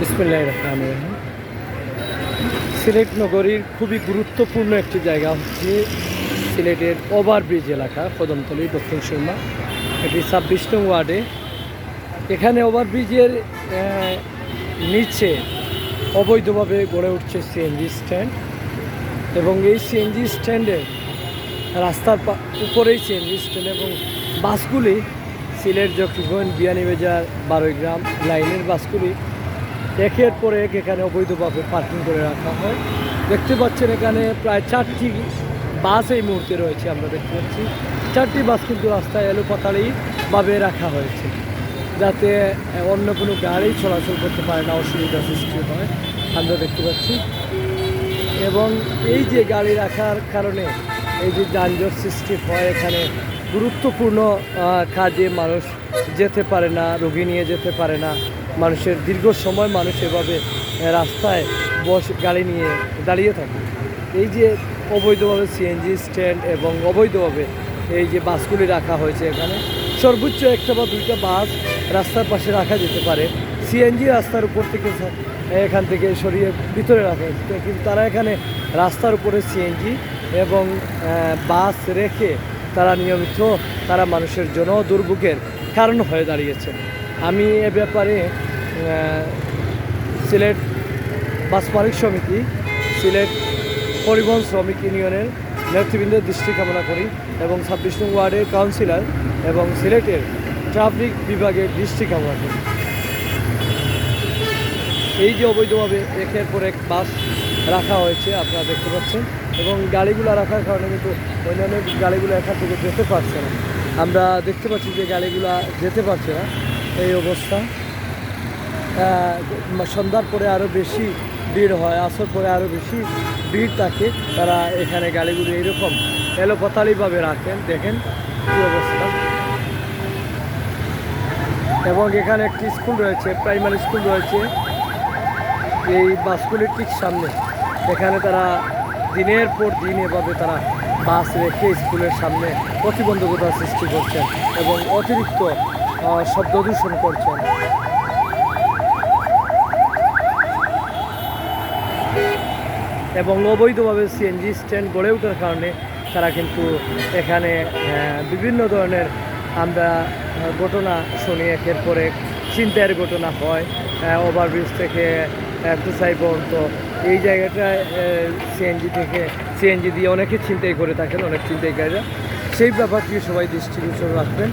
বিসমিল্লাহির রহমানির রহিম। সিলেট নগরীর খুবই গুরুত্বপূর্ণ একটি জায়গা হচ্ছে সিলেটের ওভারব্রিজ এলাকা কদমতলী দক্ষিণ সুরমা। এটি ছাব্বিশ নং ওয়ার্ডে। এখানে ওভারব্রিজের নিচে অবৈধভাবে গড়ে উঠছে সিএনজি স্ট্যান্ড এবং এই সিএনজি স্ট্যান্ডে রাস্তার উপরেই সিএনজি স্ট্যান্ড এবং বাসগুলি সিলেট জকিগঞ্জ বিয়ানীবাজার বারোইগ্রাম লাইনের বাসগুলি একের পর এক এখানে অবৈধভাবে পার্কিং করে রাখা হয়। দেখতে পাচ্ছেন এখানে প্রায় চারটি বাস এই মুহূর্তে রয়েছে, আমরা দেখতে পাচ্ছি। চারটি বাস কিন্তু রাস্তায় এলো পাতালিভাবে রাখা হয়েছে, যাতে অন্য কোনো গাড়ি চলাচল করতে পারে না, অসুবিধা সৃষ্টি হয়, আমরা দেখতে পাচ্ছি। এবং এই যে গাড়ি রাখার কারণে এই যে যানজট সৃষ্টি হয়, এখানে গুরুত্বপূর্ণ কাজে মানুষ যেতে পারে না, রোগী নিয়ে যেতে পারে না। মানুষের দীর্ঘ সময় মানুষ এভাবে রাস্তায় বস, গাড়ি নিয়ে দাঁড়িয়ে থাকে। এই যে অবৈধভাবে সিএনজি স্ট্যান্ড এবং অবৈধভাবে এই যে বাসগুলি রাখা হয়েছে এখানে, সর্বোচ্চ একটা বা দুইটা বাস রাস্তার পাশে রাখা যেতে পারে। সিএনজি রাস্তার উপর থেকে এখান থেকে সরিয়ে ভিতরে রাখা হয়েছে। তো কিন্তু তারা এখানে রাস্তার উপরে সিএনজি এবং বাস রেখে তারা নিয়মিত, তারা মানুষের জন্য দুর্ভোগের কারণ হয়ে দাঁড়িয়েছে। আমি এ ব্যাপারে সিলেট বাস মালিক সমিতি, সিলেট পরিবহন শ্রমিক ইউনিয়নের নেতৃবৃন্দের দৃষ্টি কামনা করি এবং ছাব্বিশ নং ওয়ার্ডের কাউন্সিলর এবং সিলেটের ট্রাফিক বিভাগের দৃষ্টি কামনা করি। এই যে অবৈধভাবে একের পর এক বাস রাখা হয়েছে, আপনারা দেখতে পাচ্ছেন, এবং গাড়িগুলো রাখার কারণে কিন্তু অন্যান্য গাড়িগুলো এখান থেকে যেতে পারছে না। আমরা দেখতে পাচ্ছি যে গাড়িগুলো যেতে পারছে না। এই অবস্থা। সন্ধ্যার পরে আরও বেশি ভিড় হয়, আসর পরে আরও বেশি ভিড় থাকে, তারা এখানে গাড়িগুলো এইরকম এলোপাতালিভাবে রাখেন, দেখেন কী অবস্থা। এবং এখানে একটি স্কুল রয়েছে, প্রাইমারি স্কুল রয়েছে, এই বাসগুলির ঠিক সামনে। এখানে তারা দিনের পর দিন এভাবে তারা বাস রেখে স্কুলের সামনে প্রতিবন্ধকতা সৃষ্টি করছেন এবং অতিরিক্ত শব্দ দূষণ করছেন। এবং অবৈধভাবে সিএনজি স্ট্যান্ড গড়ে ওঠার কারণে তারা কিন্তু এখানে বিভিন্ন ধরনের আমরা ঘটনা শুনি, একের পর এক চিন্তায়ের ঘটনা হয় ওভারব্রিজ থেকে কুসাই পর্যন্ত। এই জায়গাটায় সিএনজি থেকে সিএনজি দিয়ে অনেকে চিন্তাই করে থাকেন, অনেক চিন্তাইকারীরা সেই ব্যাপারটি সবাই দৃষ্টিগোচর রাখবেন।